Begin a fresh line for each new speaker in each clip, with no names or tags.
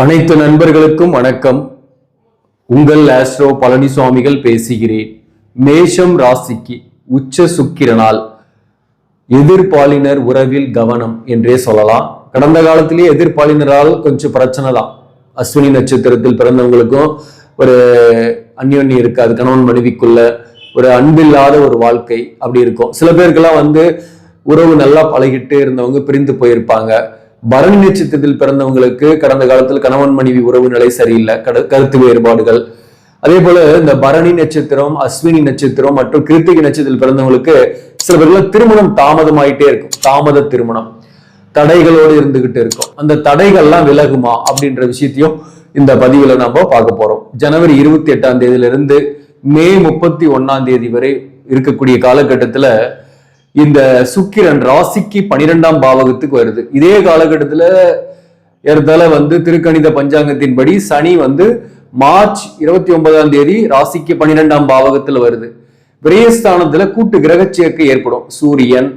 அனைத்து நண்பர்களுக்கும் வணக்கம். உங்கள் ஆஸ்ட்ரோ பழனிசுவாமிகள் பேசுகிறேன். மேஷம் ராசிக்கு உச்ச சுக்கிரனால் எதிர்பாலினர் உறவில் கவனம் என்றே சொல்லலாம். கடந்த காலத்திலேயே எதிர்பாலினரால் கொஞ்சம் பிரச்சனை தான். அஸ்வினி நட்சத்திரத்தில் பிறந்தவங்களுக்கும் ஒரு அந்யோன்யம் இருக்காது. கணவன் மனைவிக்குள்ள ஒரு அன்பில்லாத ஒரு வாழ்க்கை அப்படி இருக்கும். சில பேருக்கெல்லாம் வந்து உறவு நல்லா பழகிட்டு இருந்தவங்க பிரிந்து போயிருப்பாங்க. பரணி நட்சத்திரத்தில் பிறந்தவங்களுக்கு கடந்த காலத்தில் கணவன் மனைவி உறவு நிலை சரியில்லை கட- கருத்து வேறுபாடுகள். அதே போல இந்த பரணி நட்சத்திரம் அஸ்வினி நட்சத்திரம் மற்றும் கிருத்திகை நட்சத்திரத்தில் பிறந்தவங்களுக்கு சில பேர்லாம் திருமணம் தாமதமாயிட்டே இருக்கும். தாமத திருமணம். தடைகளோடு இருந்துகிட்டு இருக்கும். அந்த தடைகள்லாம் விலகுமா அப்படின்ற விஷயத்தையும் இந்த பதிவுல நம்ம பார்க்க போறோம். ஜனவரி இருபத்தி எட்டாம் தேதியிலிருந்து மே முப்பத்தி ஒன்னாம் தேதி வரை இருக்கக்கூடிய காலகட்டத்துல இந்த சுக்கிரன் ராசிக்கு பனிரெண்டாம் பாவகத்துக்கு வருது. இதே காலகட்டத்துல ஏறத்தால வந்து திருக்கணித பஞ்சாங்கத்தின்படி சனி வந்து மார்ச் இருபத்தி ஒன்பதாம் தேதி ராசிக்கு பனிரெண்டாம் பாவகத்துல வருது. விரயஸ்தானத்துல கூட்டு கிரக சேர்க்கை ஏற்படும். சூரியன்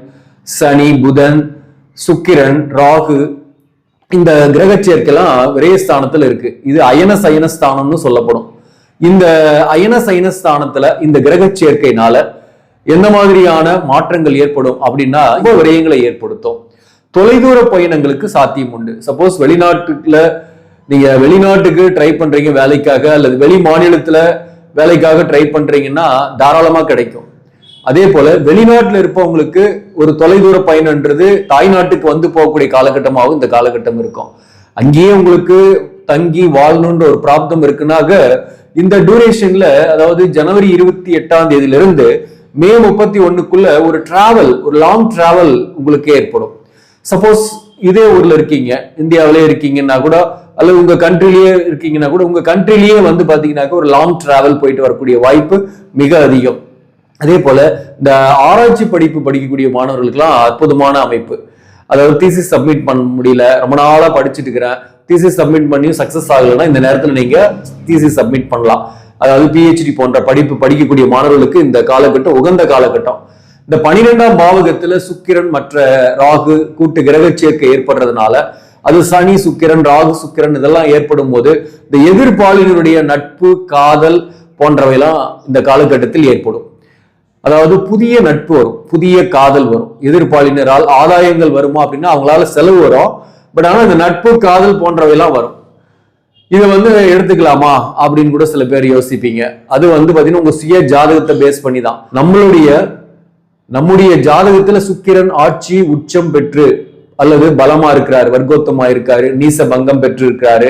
சனி புதன் சுக்கிரன் ராகு இந்த கிரக சேர்க்கைலாம் விரயஸ்தானத்துல இருக்கு. இது அயன சயன ஸ்தானம்னு சொல்லப்படும். இந்த அயன சயனஸ்தானத்துல இந்த கிரக சேர்க்கைனால எந்த மாதிரியான மாற்றங்கள் ஏற்படும் அப்படின்னா ரொம்ப விரயங்களை ஏற்படுத்தும். தொலைதூர பயணங்களுக்கு சாத்தியம் உண்டு. சப்போஸ் வெளிநாட்டுல நீங்க வெளிநாட்டுக்கு ட்ரை பண்றீங்க வேலைக்காக அல்லது வெளி மாநிலத்துல வேலைக்காக ட்ரை பண்றீங்கன்னா தாராளமா கிடைக்கும். அதே போல வெளிநாட்டுல இருப்பவங்களுக்கு ஒரு தொலைதூர பயணம்ன்றது தாய்நாட்டுக்கு வந்து போகக்கூடிய காலகட்டமாகவும் இந்த காலகட்டம் இருக்கும். அங்கேயே உங்களுக்கு தங்கி வாழணுன்ற ஒரு பிராப்தம் இருக்குனாக இந்த டியூரேஷன்ல அதாவது ஜனவரி இருபத்தி எட்டாம் தேதியிலிருந்து மே முப்பத்தி ஒன்றுக்குள்ள ஒரு டிராவல் ஒரு லாங் டிராவல் உங்களுக்கு ஏற்படும். சப்போஸ் இதே ஊர்ல இருக்கீங்க இந்தியாவிலே இருக்கீங்கன்னா கூட அல்லது உங்க கண்ட்ரிலேயே இருக்கீங்கன்னா கூட உங்க கண்ட்ரிலேயே வந்து பாத்தீங்கன்னாக்க ஒரு லாங் டிராவல் போயிட்டு வரக்கூடிய வாய்ப்பு மிக அதிகம். அதே போல இந்த ஆராய்ச்சி படிப்பு படிக்கக்கூடிய மாணவர்களுக்கெல்லாம் அற்புதமான அமைப்பு. அதாவது தீசிஸ் சப்மிட் பண்ண முடியல ரொம்ப நாளா படிச்சுட்டு இருக்கிறேன். தீசிஸ் சப்மிட் பண்ணியும் சக்சஸ் ஆகலைன்னா இந்த நேரத்துல நீங்க தீசிஸ் சப்மிட் பண்ணலாம். அதாவது பிஹெச்டி போன்ற படிப்பு படிக்கக்கூடிய மாணவர்களுக்கு இந்த காலகட்டம் உகந்த காலகட்டம். இந்த பனிரெண்டாம் பாவகத்துல சுக்கிரன் மற்ற ராகு கூட்டு கிரக சேர்க்கை ஏற்படுறதுனால அது சனி சுக்கிரன் ராகு சுக்கிரன் இதெல்லாம் ஏற்படும் போது இந்த எதிர்பாலினருடைய நட்பு காதல் போன்றவையெல்லாம் இந்த காலகட்டத்தில் ஏற்படும். அதாவது புதிய நட்பு வரும் புதிய காதல் வரும். எதிர்பாலினரால் ஆதாயங்கள் வருமா அப்படின்னா அவங்களால செலவு வரும். பட் ஆனால் இந்த நட்பு காதல் போன்றவையெல்லாம் வரும். இதை வந்து எடுத்துக்கலாமா அப்படின்னு கூட சில பேர் யோசிப்பீங்க. அது வந்து பாத்தீங்கன்னா உங்க சுய ஜாதகத்தை பேஸ் பண்ணி தான் நம்மளுடைய நம்முடைய ஜாதகத்துல சுக்கிரன் ஆட்சி உச்சம் பெற்று அல்லது பலமா இருக்கிறாரு வர்க்கோத்தமா இருக்காரு நீச பங்கம் பெற்று இருக்கிறாரு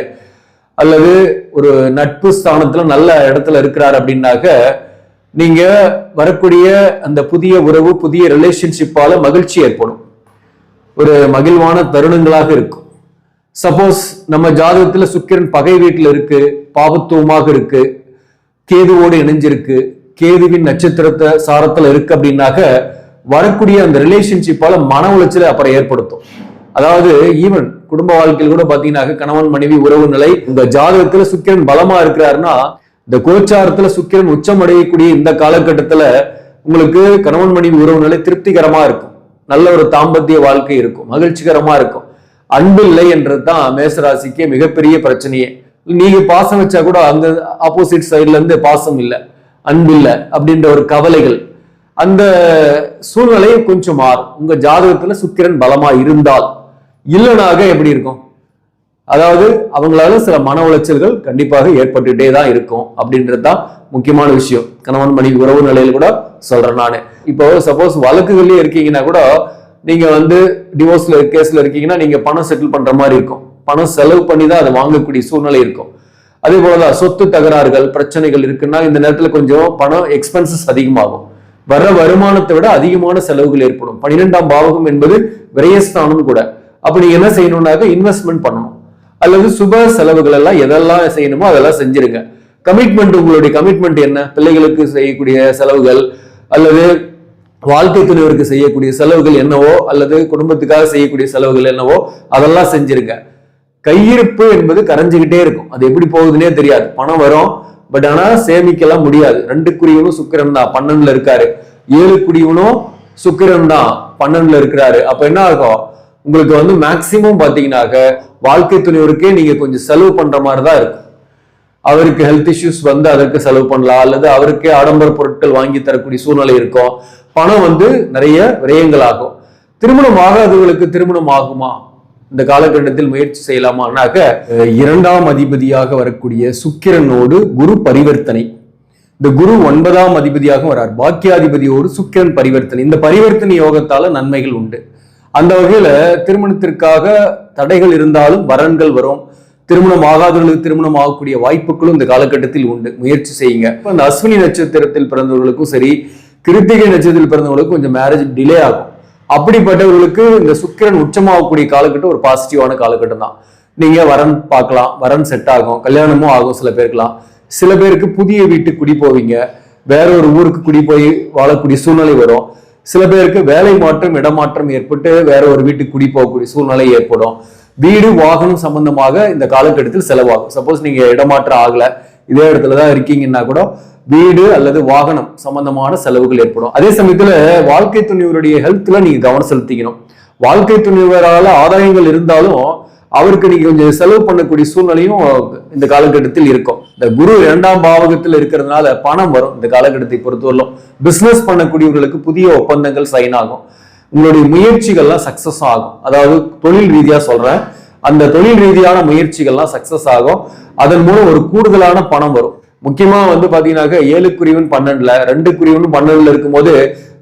அல்லது ஒரு நட்பு ஸ்தானத்துல நல்ல இடத்துல இருக்கிறாரு அப்படின்னாக்க நீங்க வரக்கூடிய அந்த புதிய உறவு புதிய ரிலேஷன்ஷிப்பால மகிழ்ச்சி ஏற்படும். ஒரு மகிழ்வான தருணங்களாக இருக்கும். சப்போஸ் நம்ம ஜாதகத்துல சுக்கிரன் பகை வீட்டில் இருக்கு பாவத்துவமாக இருக்கு கேதுவோடு இணைஞ்சிருக்கு கேதுவின் நட்சத்திரத்தை சாரத்துல இருக்கு அப்படின்னாக்க வரக்கூடிய அந்த ரிலேஷன்ஷிப்பால மன உளைச்சலை அப்புறம் ஏற்படுத்தும். அதாவது ஈவன் குடும்ப வாழ்க்கையில் கூட பாத்தீங்கன்னாக்க கணவன் மனைவி உறவு நிலை உங்க ஜாதகத்துல சுக்கிரன் பலமா இருக்கிறாருன்னா இந்த கோச்சாரத்துல சுக்கிரன் உச்சம் அடையக்கூடிய இந்த காலகட்டத்துல உங்களுக்கு கணவன் மனைவி உறவு நிலை திருப்திகரமா இருக்கும். நல்ல ஒரு தாம்பத்திய வாழ்க்கை இருக்கும். மகிழ்ச்சிகரமா இருக்கும். அன்பு இல்லை என்றது தான் மேசராசிக்கு மிகப்பெரிய பிரச்சனையே. நீங்க பாசம் வச்சா கூட அந்த ஆப்போசிட் சைடுல இருந்து பாசம் இல்லை. அன்பு இல்லை அப்படின்ற ஒரு கவலைகள். அந்த சூழ்நிலையை கொஞ்சம் மாறும். உங்க ஜாதகத்துல சுக்கிரன் பலமா இருந்தால். இல்லைனாக எப்படி இருக்கும்? அதாவது அவங்களால சில மன உளைச்சல்கள் கண்டிப்பாக ஏற்பட்டுட்டே தான் இருக்கும் அப்படின்றது தான் முக்கியமான விஷயம். கணவன் மனைவி உறவு நிலையில் கூட சொல்றேன் நானு. இப்போ சப்போஸ் வழக்குகள்லயே இருக்கீங்கன்னா கூட நீங்க வந்து டிவோர்ஸ்ல கேஸ்ல இருக்கீங்கன்னா நீங்க பணம் செட்டில் பண்ற மாதிரி இருக்கும். பணம் செலவு பண்ணி தான் அதை வாங்கக்கூடிய சூழ்நிலை இருக்கும். அதே போலதான் சொத்து தகராறுகள் பிரச்சனைகள் இருக்குன்னா இந்த நேரத்துல கொஞ்சம் பணம் எக்ஸ்பென்சஸ் அதிகமாகும். வர்ற வருமானத்தை விட அதிகமான செலவுகள் ஏற்படும். பன்னிரெண்டாம் பாவகம் என்பது விரயஸ்தானம் கூட. அப்ப நீங்க என்ன செய்யணும்னாக்க இன்வெஸ்ட்மெண்ட் பண்ணணும். அல்லது சுப செலவுகள் எல்லாம் எதெல்லாம் செய்யணுமோ அதெல்லாம் செஞ்சிருங்க. கமிட்மெண்ட் உங்களுடைய கமிட்மெண்ட் என்ன? பிள்ளைகளுக்கு செய்யக்கூடிய செலவுகள் அல்லது வாழ்க்கை துணைவருக்கு செய்யக்கூடிய செலவுகள் என்னவோ அல்லது குடும்பத்துக்காக செய்யக்கூடிய செலவுகள் என்னவோ அதெல்லாம் செஞ்சிருங்க. கையிருப்பு என்பது கரைஞ்சுக்கிட்டே இருக்கும். அது எப்படி போகுதுன்னே தெரியாது. பணம் வரும். பட் ஆனா சேமிக்கலாம் முடியாது. ரெண்டு குறியவனும் சுக்கிரன் தான். பன்னெண்டுல இருக்காரு. ஏழு குடியவனும் சுக்கிரன் தான். பன்னெண்டுல இருக்கிறாரு. அப்ப என்ன ஆகும்? உங்களுக்கு வந்து மேக்சிமம் பாத்தீங்கன்னாக்க வாழ்க்கை துணைவருக்கே நீங்க கொஞ்சம் செலவு பண்ற மாதிரி தான் இருக்கும். அவருக்கு ஹெல்த் இஷ்யூஸ் வந்து அதற்கு செலவு பண்ணலாம். அல்லது அவருக்கே ஆடம்பர பொருட்கள் வாங்கி தரக்கூடிய சூழ்நிலை இருக்கும். பணம் வந்து நிறைய விரயங்கள் ஆகும் திருமணம் ஆகாதவர்களுக்கு திருமணம் ஆகுமா? இந்த காலகட்டத்தில் முயற்சி செய்யலாமானாக்க இரண்டாம் அதிபதியாக வரக்கூடிய சுக்கிரனோடு குரு பரிவர்த்தனை. இந்த குரு ஒன்பதாம் அதிபதியாக வரார். பாக்கியாதிபதியோடு சுக்கிரன் பரிவர்த்தனை. இந்த பரிவர்த்தனை யோகத்தால நன்மைகள் உண்டு. அந்த வகையில திருமணத்திற்காக தடைகள் இருந்தாலும் வரன்கள் வரும். திருமணம் ஆகாதவர்களுக்கு திருமணம் ஆகக்கூடிய வாய்ப்புகளும் இந்த காலகட்டத்தில் உண்டு. முயற்சி செய்யுங்க. அந்த அஸ்வினி நட்சத்திரத்தில் பிறந்தவர்களுக்கும் சரி கிருத்திகை நட்சத்திரத்தில் பிறந்தவங்களுக்கு கொஞ்சம் மேரேஜ் டிலே ஆகும். அப்படிப்பட்டவர்களுக்கு இந்த சுக்கிரன் உச்சமாகக்கூடிய காலகட்டம் ஒரு பாசிட்டிவான காலகட்டம் தான். நீங்க வரன் பார்க்கலாம் வரன் செட் ஆகும் கல்யாணமும் ஆகும் சில பேருக்குலாம் சில பேருக்கு புதிய வீட்டுக்கு குடி போவீங்க வேற ஒரு ஊருக்கு குடி போய் வாழக்கூடிய சூழ்நிலை வரும். சில பேருக்கு வேலை மாற்றம் இடமாற்றம் ஏற்பட்டு வேற ஒரு வீட்டுக்கு குடி போகக்கூடிய சூழ்நிலை ஏற்படும். வீடு வாகனம் சம்பந்தமாக இந்த காலகட்டத்தில் செலவாகும். சப்போஸ் நீங்க இடமாற்றம் ஆகல இதே இடத்துல தான் இருக்கீங்கன்னா கூட வீடு அல்லது வாகனம் சம்பந்தமான செலவுகள் ஏற்படும். அதே சமயத்துல வாழ்க்கை துணிவருடைய ஹெல்த்ல நீங்க கவனம் செலுத்திக்கணும். வாழ்க்கை துணிவரால் ஆதாயங்கள் இருந்தாலும் அவருக்கு நீங்க கொஞ்சம் செலவு பண்ணக்கூடிய சூழ்நிலையும் இந்த காலகட்டத்தில் இருக்கும். இந்த குரு இரண்டாம் பாவகத்தில் இருக்கிறதுனால பணம் வரும் இந்த காலகட்டத்தை பொறுத்தவரையிலும். பிசினஸ் பண்ணக்கூடியவர்களுக்கு புதிய ஒப்பந்தங்கள் சைன் ஆகும். உங்களுடைய முயற்சிகள்லாம் சக்சஸ் ஆகும். அதாவது தொழில் ரீதியா சொல்றேன். அந்த தொழில் ரீதியான முயற்சிகள்லாம் சக்சஸ் ஆகும். அதன் மூலம் ஒரு கூடுதலான பணம் வரும். முக்கியமா வந்து பாத்தீங்கன்னாக்க ஏழுக்குரியவன் பன்னெண்டுல ரெண்டு குறிவன் பன்னெண்டுல இருக்கும்போது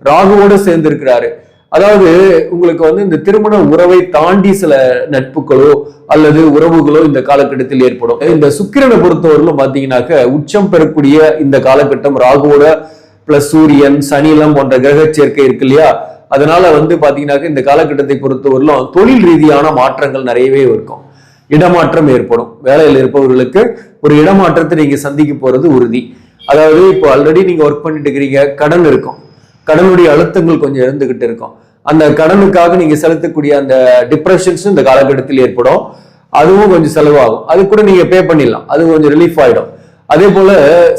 ராகுவோட சேர்ந்து இருக்கிறாரு அதாவது உங்களுக்கு வந்து இந்த திருமண உறவை தாண்டி சில நட்புகளோ அல்லது உறவுகளோ இந்த காலகட்டத்தில் ஏற்படும். இந்த சுக்கிரனை பொறுத்தவரையிலும் பாத்தீங்கன்னாக்க உச்சம் பெறக்கூடிய இந்த காலகட்டம் ராகுவோட பிளஸ் சூரியன் சனிலம் போன்ற கிரக சேர்க்கை இருக்கு இல்லையா? அதனால வந்து பாத்தீங்கன்னாக்க இந்த காலகட்டத்தை பொறுத்தவரையிலும் தொழில் ரீதியான மாற்றங்கள் நிறையவே இருக்கும். இடமாற்றம் ஏற்படும். வேலையில் இருப்பவர்களுக்கு ஒரு இடமாற்றத்தை நீங்க சந்திக்க போறது உறுதி. அதாவது இப்போ ஆல்ரெடி நீங்க ஒர்க் பண்ணிட்டு இருக்கிறீங்க கடன் இருக்கும். கடனுடைய அழுத்தங்கள் கொஞ்சம் இருந்துகிட்டு இருக்கும். அந்த கடனுக்காக நீங்க செலுத்தக்கூடிய அந்த டிப்ரெஷன்ஸும் இந்த காலகட்டத்தில் ஏற்படும். அதுவும் கொஞ்சம் செலவாகும். அது கூட நீங்க பே பண்ணிடலாம். அது கொஞ்சம் ரிலீஃப் ஆயிடும். அதே போல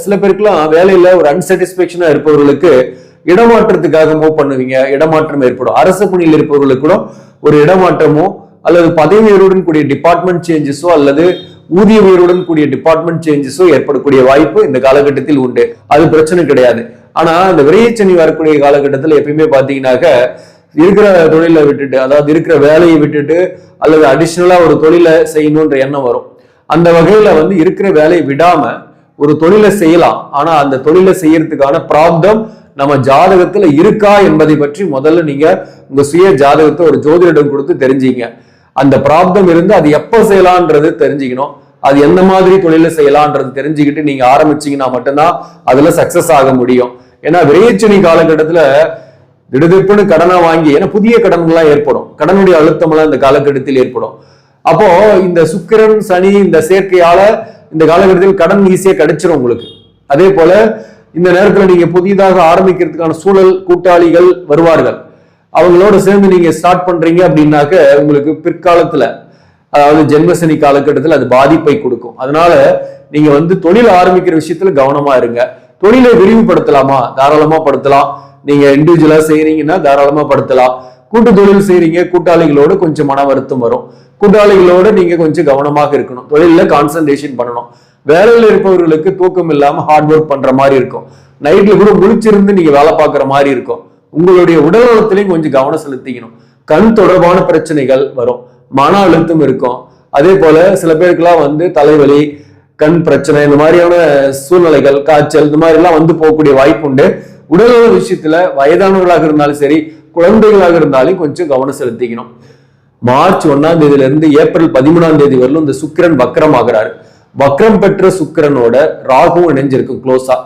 சில பேருக்குலாம் வேலையில ஒரு அன்சாட்டிஸ்பேக்ஷனா இருப்பவர்களுக்கு இடமாற்றத்துக்காக மூவ் பண்ணுவீங்க. இடமாற்றம் ஏற்படும். அரசு பணியில் இருப்பவர்களுக்கு கூட ஒரு இடமாற்றமும் அல்லது பதவி உயர்வுடன் கூடிய டிபார்ட்மெண்ட் சேஞ்சஸோ அல்லது ஊதிய உயர்வுடன் கூடிய டிபார்ட்மெண்ட் சேஞ்சஸோ ஏற்படக்கூடிய வாய்ப்பு இந்த காலகட்டத்தில் உண்டு. அது பிரச்சனை கிடையாது. ஆனா இந்த விரையச்சனி வரக்கூடிய காலகட்டத்தில் எப்பயுமே பாத்தீங்கன்னாக்க இருக்கிற தொழிலை விட்டுட்டு அதாவது இருக்கிற வேலையை விட்டுட்டு அல்லது அடிஷ்னலா ஒரு தொழிலை செய்யணுன்ற எண்ணம் வரும். அந்த வகையில வந்து இருக்கிற வேலையை விடாம ஒரு தொழிலை செய்யலாம். ஆனா அந்த தொழிலை செய்யறதுக்கான பிராப்தம் நம்ம ஜாதகத்துல இருக்கா என்பதை பற்றி முதல்ல நீங்க உங்க சுய ஜாதகத்தை ஒரு ஜோதிடம் கொடுத்து தெரிஞ்சீங்க. அந்த பிராப்தம் இருந்து அது எப்போ செய்யலான்றது தெரிஞ்சுக்கணும். அது எந்த மாதிரி தொழில செய்யலான்றது தெரிஞ்சுக்கிட்டு நீங்க ஆரம்பிச்சீங்கன்னா மட்டும்தான் அதுல சக்சஸ் ஆக முடியும். ஏன்னா விரையச்சனி காலகட்டத்துல திடுதிப்புன்னு கடனை வாங்கி ஏன்னா புதிய கடன்கள்லாம் ஏற்படும். கடனுடைய அழுத்தம்லாம் இந்த காலகட்டத்தில் ஏற்படும். அப்போ இந்த சுக்கிரன் சனி இந்த சேர்க்கையால இந்த காலகட்டத்தில் கடன் ஈஸியா கிடைச்சிரும் உங்களுக்கு. அதே போல இந்த நேரத்துல நீங்க புதிதாக ஆரம்பிக்கிறதுக்கான சூழல் கூட்டாளிகள் வருவார்கள். அவங்களோட சேர்ந்து நீங்க ஸ்டார்ட் பண்றீங்க அப்படின்னாக்க உங்களுக்கு பிற்காலத்துல அதாவது ஜென்மசனி காலகட்டத்தில் அது பாதிப்பை கொடுக்கும். அதனால நீங்க வந்து தொழில் ஆரம்பிக்கிற விஷயத்துல கவனமா இருங்க. தொழிலை விரிவுபடுத்தலாமா? தாராளமா படுத்தலாம். நீங்க இண்டிவிஜுவலா செய்யறீங்கன்னா தாராளமா படுத்தலாம். கூட்டு தொழில் செய்யறீங்க கூட்டாளிகளோட கொஞ்சம் மன வருத்தம் வரும். கூட்டாளிகளோட நீங்க கொஞ்சம் கவனமாக இருக்கணும். தொழில கான்சன்ட்ரேஷன் பண்ணணும். வேலையில இருப்பவர்களுக்கு தூக்கம் இல்லாம ஹார்ட் ஒர்க் பண்ற மாதிரி இருக்கும். நைட்ல கூட முழிச்சிருந்து நீங்க வேலை பார்க்குற மாதிரி இருக்கும். உங்களுடைய உடல் நலத்திலையும் கொஞ்சம் கவனம் செலுத்திக்கணும். கண் தொடர்பான பிரச்சனைகள் வரும். மன அழுத்தம் இருக்கும். அதே போல சில பேருக்குலாம் வந்து தலைவலி கண் பிரச்சனை இந்த மாதிரியான சூழ்நிலைகள் காய்ச்சல் இந்த மாதிரி எல்லாம் வந்து போகக்கூடிய வாய்ப்பு உண்டு. உடல்நல விஷயத்துல வயதானவர்களாக இருந்தாலும் சரி குழந்தைகளாக இருந்தாலும் கொஞ்சம் கவனம் செலுத்திக்கணும். மார்ச் ஒன்னாம் தேதியில இருந்து ஏப்ரல் பதிமூணாம் தேதி வரலும் இந்த சுக்கிரன் வக்ரம் ஆகிறாரு வக்ரம் பெற்ற சுக்கிரனோட ராகுவும் இணைஞ்சிருக்கும் க்ளோஸா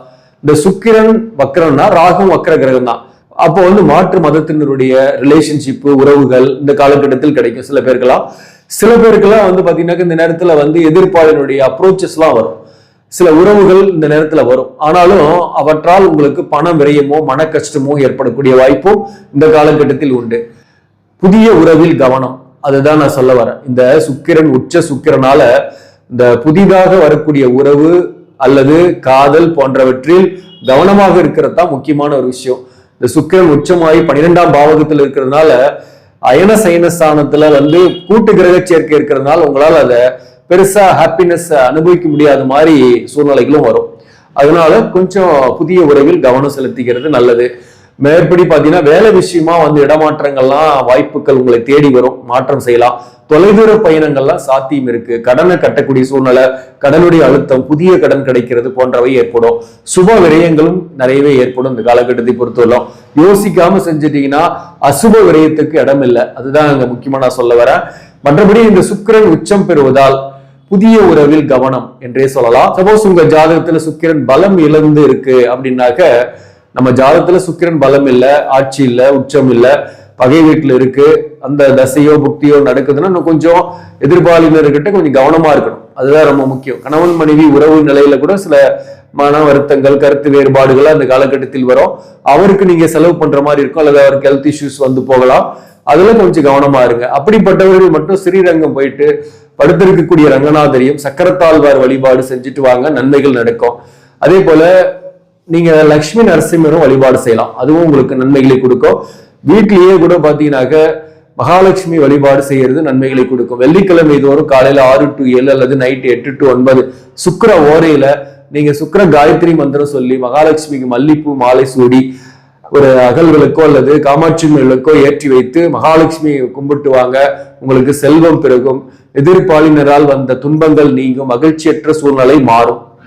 இந்த சுக்கிரன் வக்ரம்னா ராகுவும் வக்ர கிரகம் தான். அப்போ வந்து மாற்று மதத்தினருடைய ரிலேஷன்ஷிப்பு உறவுகள் இந்த காலகட்டத்தில் கிடைக்கும். சில பேருக்கெல்லாம் சில பேருக்கெல்லாம் வந்து பாத்தீங்கன்னா இந்த நேரத்தில் வந்து எதிர்ப்பாளனுடைய அப்ரோச்சஸ்லாம் வரும். சில உறவுகள் இந்த நேரத்தில் வரும். ஆனாலும் அவற்றால் உங்களுக்கு பணம் விரயமோ மன கஷ்டமோ ஏற்படக்கூடிய வாய்ப்பும் இந்த காலகட்டத்தில் உண்டு. புதிய உறவில் கவனம். அதுதான் நான் சொல்ல வரேன். இந்த சுக்கிரன் உச்ச சுக்கிரனால இந்த புதிதாக வரக்கூடிய உறவு அல்லது காதல் போன்றவற்றில் கவனமாக இருக்கிறது தான் முக்கியமான ஒரு விஷயம். இந்த சுக்கிரன் உச்சமாகி பன்னிரெண்டாம் பாவகத்தில் இருக்கிறதுனால அயன சயன ஸ்தானத்துல வந்து கூட்டு கிரக சேர்க்கை இருக்கிறதுனால உங்களால அதை பெருசா ஹாப்பினஸ் அனுபவிக்க முடியாத மாதிரி சூழ்நிலைகளும் வரும். அதனால கொஞ்சம் புதிய உறவில் கவனம் செலுத்திக்கிறது நல்லது. மேற்படி பார்த்தீங்கன்னா வேலை விஷயமா வந்து இடமாற்றங்கள்லாம் வாய்ப்புகள் உங்களை தேடி வரும் மாற்றம் செய்யலாம். தொலைதூர பயணங்கள்லாம் சாத்தியம் இருக்கு. கடனை கட்டக்கூடிய சூழ்நிலை கடனுடைய அழுத்தம் புதிய கடன் கிடைக்கிறது போன்றவை ஏற்படும். சுப விரயங்களும் நிறையவே ஏற்படும் இந்த காலகட்டத்தை பொறுத்தவரைக்கும் யோசிக்காம செஞ்சிட்டீங்கன்னா அசுப விரயத்துக்கு இடம் இல்லை. அதுதான் அங்க முக்கியமா நான் சொல்ல வரேன். மற்றபடி இந்த சுக்கிரன் உச்சம் பெறுவதால் புதிய உறவில் கவனம் என்றே சொல்லலாம். சப்போஸ் உங்க ஜாதகத்துல சுக்கிரன் பலம் இழந்து இருக்கு அப்படின்னாக்க நம்ம ஜாதகத்துல சுக்கிரன் பலம் இல்ல ஆட்சி இல்ல உச்சம் இல்ல பகை வீட்டுல இருக்கு அந்த தசையோ புக்தியோ நடக்குதுன்னா இன்னும் கொஞ்சம் எதிர்பாலினர்கிட்ட கொஞ்சம் கவனமா இருக்கணும். அதுதான் ரொம்ப முக்கியம். கணவன் மனைவி உறவு நிலையில கூட சில மன வருத்தங்கள் கருத்து வேறுபாடுகள் அந்த காலகட்டத்தில் வரும். அவருக்கு நீங்க செலவு பண்ற மாதிரி இருக்கும் அல்லது அவருக்கு ஹெல்த் இஷ்யூஸ் வந்து போகலாம். அதுல கொஞ்சம் கவனமா இருங்க. அப்படிப்பட்டவர்கள் மட்டும் ஸ்ரீரங்கம் போயிட்டு படுத்திருக்கக்கூடிய ரங்கநாதரையும் சக்கரத்தாழ்வார் வழிபாடு செஞ்சுட்டு வாங்க நன்மைகள் நடக்கும். அதே போல நீங்க லக்ஷ்மி நரசிம்மரும் வழிபாடு செய்யலாம். அதுவும் உங்களுக்கு நன்மைகளை கொடுக்கும். வீட்டிலேயே கூட பாத்தீங்கன்னாக்க மகாலட்சுமி வழிபாடு செய்யறது நன்மைகளை கொடுக்கும். வெள்ளிக்கிழமை தோறும் காலையில ஆறு டு ஏழு அல்லது நைட் எட்டு டு ஒன்பது சுக்கர ஓரையில நீங்க சுக்கிர காயத்ரி மந்திரம் சொல்லி மகாலட்சுமிக்கு மல்லிப்பூ மாலை சூடி ஒரு அகல்களுக்கோ அல்லது காமாட்சி மேலுக்கோ ஏற்றி வைத்து மகாலட்சுமி கும்பிட்டு வாங்க உங்களுக்கு செல்வம் பிறகும் எதிர்பாலினரால் வந்த துன்பங்கள் நீங்கும். மகிழ்ச்சியற்ற சூழ்நிலை மாறும்.